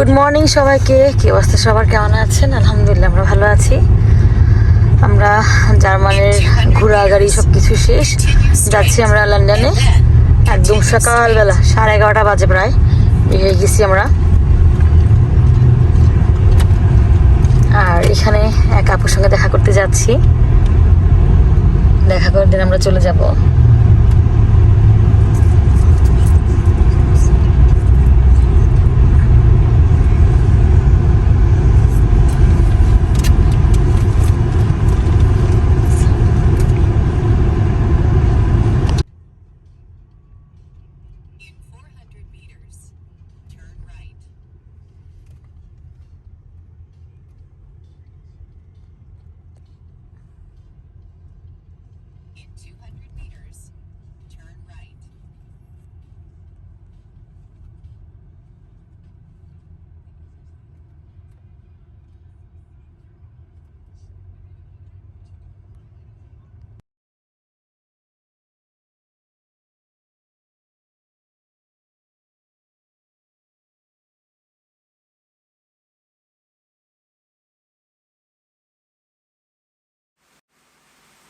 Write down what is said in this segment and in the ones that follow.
Good morning সবাইকে। কি অবস্থা? সবার কেমন আছেন? আলহামদুলিল্লাহ, আমরা ভালো আছি। আমরা জার্মানির ঘোরাগাড়ি সব কিছু শেষ। যাচ্ছি আমরা লন্ডনে। একদম সকালবেলা, সাড়ে এগারোটা বাজে প্রায়। বেরিয়ে গেছি আমরা। আর এখানে এক আপুর সঙ্গে দেখা করতে যাচ্ছি। দেখা করে দিন আমরা চলে যাব।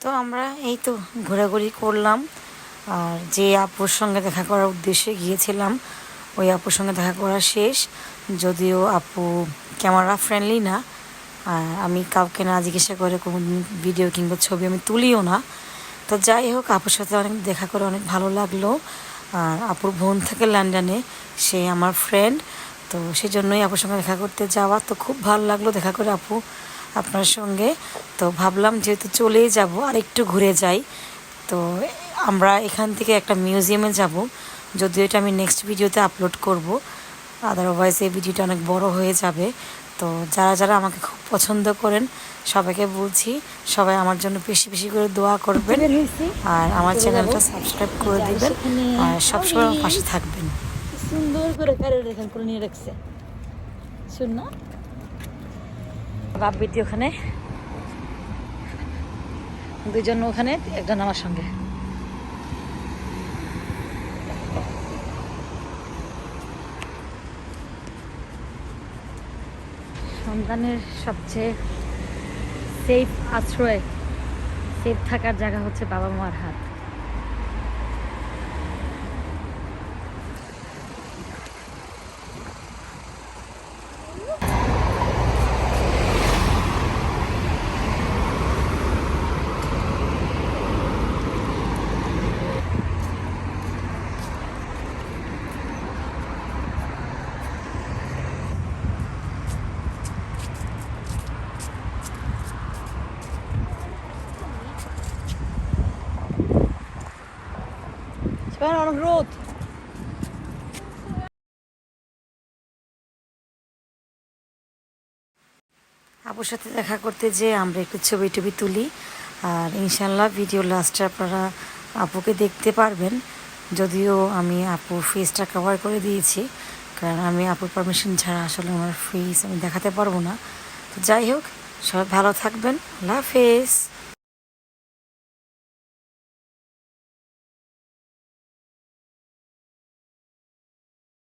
তো আমরা এই তো ঘোরাঘুরি করলাম। আর যে আপুর সঙ্গে দেখা করার উদ্দেশ্যে গিয়েছিলাম, ওই আপুর সঙ্গে দেখা করা শেষ। যদিও আপু ক্যামেরা ফ্রেন্ডলি না, আর আমি কাউকে না জিজ্ঞাসা করে কোনো ভিডিও কিংবা ছবি আমি তুলিও না। তো যাই হোক, আপুর সাথে অনেক দেখা করে অনেক ভালো লাগল। আর আপুর বোন থাকে লন্ডনে, সে আমার ফ্রেন্ড তো সেই জন্যই আপুর সঙ্গে দেখা করতে যাওয়া তো খুব ভালো লাগল দেখা করে আপু। আপনার সঙ্গে। তো ভাবলাম যেহেতু চলেই যাব আর একটু ঘুরে যাই। তো আমরা এখান থেকে একটা মিউজিয়ামে যাব, যদিও এটা আমি নেক্সট ভিডিওতে আপলোড করব। আদারওয়াইজ এই ভিডিওটা অনেক বড় হয়ে যাবে। তো যারা যারা আমাকে খুব পছন্দ করেন, সবাইকে বলছি, সবাই আমার জন্য বেশি বেশি করে দোয়া করবেন। আর আমার চ্যানেলটা সাবস্ক্রাইব করে দেবেন। আর সবসময় আমার পাশে থাকবেন। সুন্দর করে কারের এখান করে নিয়ে রাখছে। শুন না। বাপ বেটি ওখানে। দুজন ওখানে, একজন আমার সঙ্গে। সন্তানের সবচেয়ে সেফ আশ্রয় সেফ থাকার জায়গা হচ্ছে বাবা মার হাত। সেখানে অনেক রোদ আপুর সাথে দেখা করতে যে আমরা একটু ছবি টবি তুলি। আর ইনশাল্লাহ ভিডিও লাস্টে আপনারা আপুকে দেখতে পারবেন। যদিও আমি আপুর ফেসটা কভার করে দিয়েছি। কারণ আমি আপুর পারমিশন ছাড়া আসলে আমার ফেস আমি দেখাতে পারব না। তো যাই হোক, সবাই ভালো থাকবেন। আল্লাহ হাফেজ।